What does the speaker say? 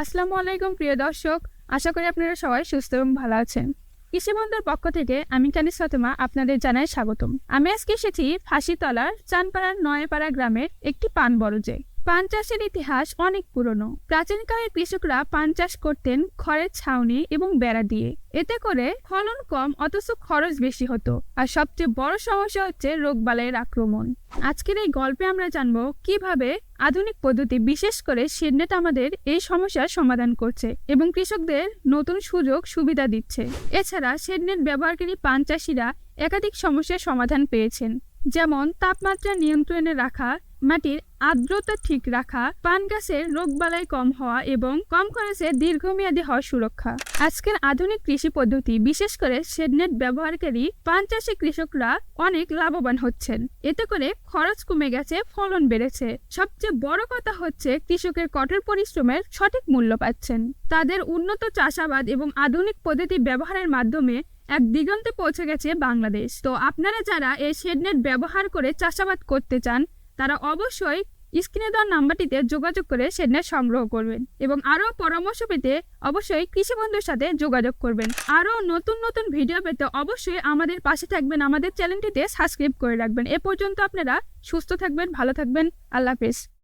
আসসালামু আলাইকুম, প্রিয় দর্শক। আশা করি আপনারা সবাই সুস্থ এবং ভালো আছেন। কৃষি বন্ধুর পক্ষ থেকে আমি কানিস ফাতেমা আপনাদের জানাই স্বাগতম। আমি আজকে এসেছি ফাঁসিতলার চানপাড়ার নয়পাড়া গ্রামের একটি পান বরজে পান চাষের ইতিহাস অনেক পুরনো। প্রাচীনকালের কৃষকরা পান চাষ করতেন খড়ের ছাউনি এবং বেড়া দিয়ে। এতে করে ফলন কম, অথচ খরচ বেশি হতো। আর সবচেয়ে বড় সমস্যা হচ্ছে রোগবালাইয়ের আক্রমণ। আজকের এই গল্পে আমরা জানব কীভাবে আধুনিক পদ্ধতি বিশেষ করে শেডনেট আমাদের এই সমস্যার সমাধান করছে এবং কৃষকদের নতুন সুযোগ, সুবিধা দিচ্ছে। এছাড়া শেডনেট ব্যবহারকারী পান চাষিরা একাধিক সমস্যার সমাধান পেয়েছেন। যেমন তাপমাত্রা নিয়ন্ত্রণে রাখা, মাটির আর্দ্রতা ঠিক রাখা, পান গাছের রোগবালাই কম হওয়া এবং কম খরচে দীর্ঘমেয়াদী হওয়া সুরক্ষা। আজকের আধুনিক কৃষি পদ্ধতি বিশেষ করে শেডনেট ব্যবহারকারী পান চাষী কৃষকরা অনেক লাভবান হচ্ছেন। এতে করে খরচ কমে গেছে, ফলন বেড়েছে। সবচেয়ে বড় কথা হচ্ছে কৃষকের কঠোর পরিশ্রমের সঠিক মূল্য পাচ্ছেন। তাদের উন্নত চাষাবাদ এবং আধুনিক পদ্ধতি ব্যবহারের মাধ্যমে এক দিগন্তে পৌঁছে গেছে বাংলাদেশ। তো আপনারা যারা এই শেডনেট ব্যবহার করে চাষাবাদ করতে চান, তারা অবশ্যই স্ক্রিনে দেওয়া নাম্বারটিতে যোগাযোগ করে শেডনেট সংগ্রহ করবেন এবং আরও পরামর্শ পেতে অবশ্যই কৃষি বন্ধুর সাথে যোগাযোগ করবেন। আরও নতুন নতুন ভিডিও পেতে অবশ্যই আমাদের পাশে থাকবেন, আমাদের চ্যানেলটিতে সাবস্ক্রাইব করে রাখবেন। এ পর্যন্ত আপনারা সুস্থ থাকবেন, ভালো থাকবেন। আল্লাহ হাফেজ।